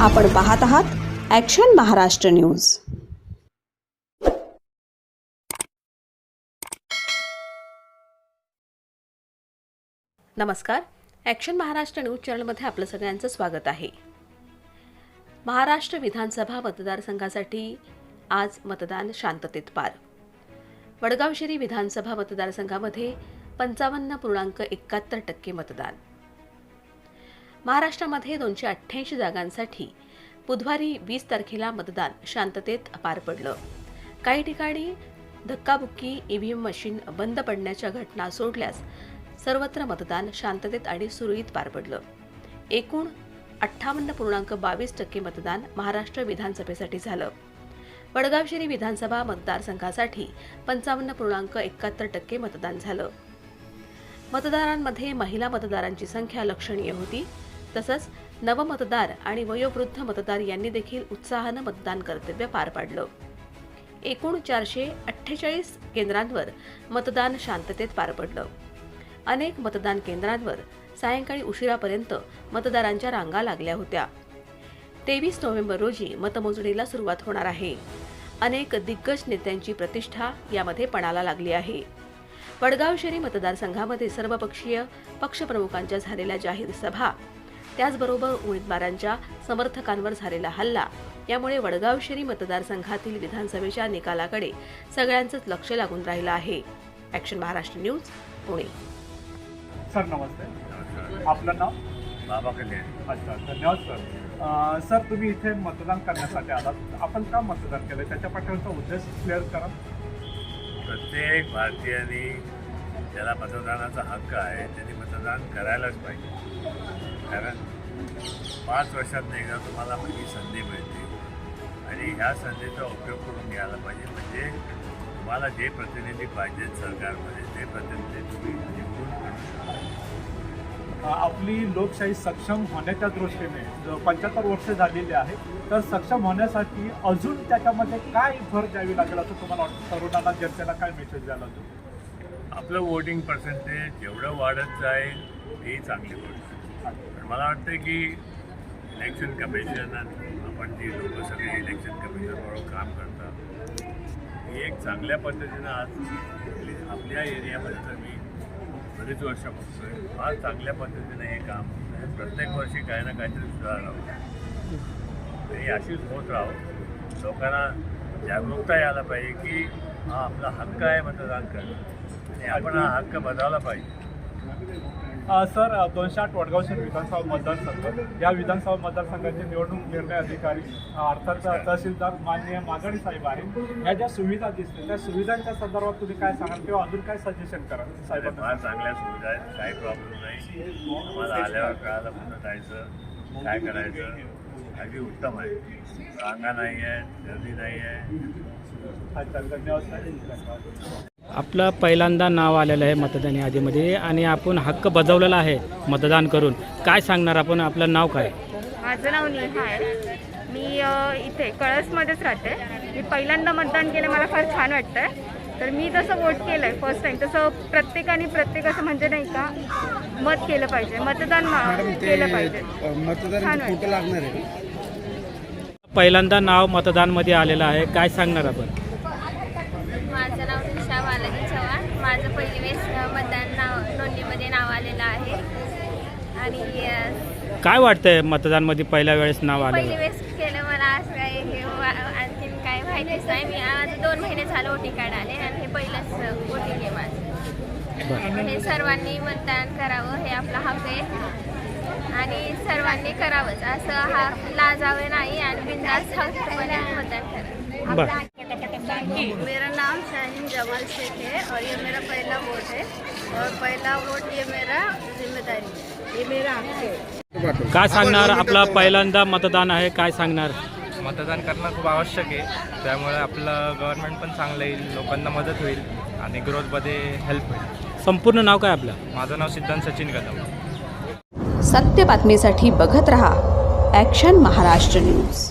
आपण पाहत आहात ॲक्शन महाराष्ट्र न्यूज नमस्कार. ॲक्शन महाराष्ट्र न्यूज चॅनलमध्ये आपलं सगळ्यांचं स्वागत आहे. महाराष्ट्र विधानसभा मतदारसंघासाठी आज मतदान शांततेत पार. वडगाव शिरी विधानसभा मतदारसंघामध्ये पंचावन्न पूर्णांक एकाहत्तर टक्के मतदान. महाराष्ट्रामध्ये दोनशे अठ्ठ्याऐंशी जागांसाठी बुधवारी वीस तारखेला मतदान शांततेत पार पडलं. काही ठिकाणी धक्काबुक्की ईव्हीएम मशीन बंद पडण्याच्या घटना सोडल्यास सर्वत्र मतदान शांततेत आणि सुरळीत पार पडलं. एकूण अठ्ठावन्न पूर्णांक बावीस टक्के मतदान महाराष्ट्र विधानसभेसाठी झालं. वडगावशिरी विधानसभा मतदारसंघासाठी पंचावन्न पूर्णांक एकाहत्तर टक्के मतदान झालं. मतदारांमध्ये महिला मतदारांची संख्या लक्षणीय होती. तसंच नवमतदार आणि वयोवृद्ध मतदार यांनी देखील उत्साहानं मतदान कर्तव्य पार पाडलं. एकूण चारशे अठ्ठेचाळीस केंद्रांवर मतदान शांततेत पार पडलं. अनेक मतदान केंद्रांवर सायंकाळी उशिरापर्यंत मतदारांच्या रांगा लागल्या होत्या. तेवीस नोव्हेंबर रोजी मतमोजणीला सुरुवात होणार आहे. अनेक दिग्गज नेत्यांची प्रतिष्ठा यामध्ये पणाला लागली आहे. वडगाव शहरी मतदारसंघामध्ये सर्वपक्षीय पक्षप्रमुखांच्या झालेल्या जाहीर सभा त्याचबरोबर उमेदवारांच्या समर्थकांवर झालेला हल्ला. यामुळे वडगाव शहरी मतदारसंघातील विधानसभेच्या निकालाकडे सगळ्यांचंच लक्ष लागून राहिलं आहे. Action Maharashtra news Pune. Sir नमस्ते. आपलं नाव? बाबा कल्याण अच्छा धन्यवाद सर. सर तुम्ही इथे मतदान करण्यासाठी आलात. आपण का मतदान केलं त्याच्या पाठीवरचा उद्देश क्लिअर करा. प्रत्येक भारतीयाने ज्याला मतदानाचा हक्क आहे त्यांनी मतदान करायलाच पाहिजे. कारण पाच वर्षात एकदा तुम्हाला ही संधी मिळते. आणि ह्या संधीचा उपयोग करून घ्यायला पाहिजे. म्हणजे तुम्हाला जे प्रतिनिधी पाहिजेत सरकारमध्ये ते प्रतिनिधी तुम्ही निवडून शकता? अं, आपली लोकशाही सक्षम होण्याच्या दृष्टीने पंच्याहत्तर वर्ष झालेली आहे तर सक्षम होण्यासाठी अजून त्याच्यामध्ये काय भर द्यावी लागेल असं तुम्हाला वाटतं? तरुणांना जनतेला काय मेसेज द्यायला तो आपलं वोटिंग पर्सेंटेज जेवढं वाढत जाईल ही चांगली गोष्ट मला वाटतं की इलेक्शन कमिशन आपण जी लोक सगळे इलेक्शन कमिशनबरोबर काम करतात ही एक चांगल्या पद्धतीनं आज आपल्या एरियामध्ये तर मी बरीच वर्ष बघतोय. फार चांगल्या पद्धतीने हे काम म्हणजे प्रत्येक वर्षी काही ना काहीतरी सुधारणार होते. अशीच होत राहो. लोकांना जागरूकता यायला पाहिजे की हा आपला हक्क आहे मतदान करणं. आणि आपण हा हक्क बजावला पाहिजे. सर दोनशे आठ वडगाव शहर विधानसभा मतदारसंघ. या विधानसभा मतदारसंघाचे निवडणूक निर्णय अधिकारी अर्थात तहसीलदार माननीय मागाडी साहेब आहेत. ह्या ज्या सुविधा दिसतील त्या सुविधांच्या संदर्भात तुम्ही काय सांगाल किंवा अजून काय सजेशन करा फार चांगल्या सुविधा आहेत. काही प्रॉब्लेम नाही. आम्हाला आल्यावर कळालं कुठं जायचं. काय करायचं? अगदी उत्तम आहे. रांगा नाही आहे गर्दी नाही आहे. अच्छा साहेब धन्यवाद आपलं पहिल्यांदा नाव आलेलं आहे मतदान यादीमध्ये आणि आपण हक्क बजावलेला आहे मतदान करून. काय सांगणार आपण? आपलं नाव काय? माझं नाव नेहा आहे मी अ, इथे कळसमध्येच राहते. मी पहिल्यांदा मतदान केलं मला फार छान वाटतंय. तर मी जसं वोट केलं आहे फर्स्ट टाईम तसं प्रत्येकाने प्रत्येकाचं म्हणजे नाही का मत केलं पाहिजे. मतदान मा- केलं पाहिजे. छान वाटतं पहिल्यांदा नाव मतदानमध्ये आलेलं आहे. काय सांगणार आपण माझं नाव निशा बालाजी चव्हाण माझं पहिली वेळेस अ, मतदान नाव नोंदणीमध्ये नाव आलेलं आहे. आणि काय वाटतंय मतदानमध्ये पहिल्या वेळेस नाव पहिली आलेलं वेळेस केलं मला असं काय हे वा- आणखीन काय माहितीच नाही. मी आज दोन महिने झालं ओटी कार्ड आले आणि हे पहिलंच वोटिंग आहे माझं. हे सर्वांनी मतदान करावं हे आपला हक्क आहे. आणि सर्वांनी करावंच. असं हा लाजावे नाही आणि बिंदास हक्कपणे मतदान करावं. बरं. मेरा नाम शाहीन जमाल शेख है और ये मेरा पहला वोट है और पहला वोट ये मेरा जिम्मेदारी है। ये मेरा हक है। काय सांगणार? आपलं पहिल्यांदा मतदान आहे काय सांगणार? मतदान करणं खूप आवश्यक आहे. त्यामुळे आपलं गव्हर्नमेंट पण चांगलं येईल लोकांना मदत होईल आणि ग्रोथमध्ये हेल्प होईल. संपूर्ण नाव काय आपलं? माझं नाव सिद्धांत सचिन कदम. सत्य बातमीसाठी बघत रहा ॲक्शन महाराष्ट्र न्यूज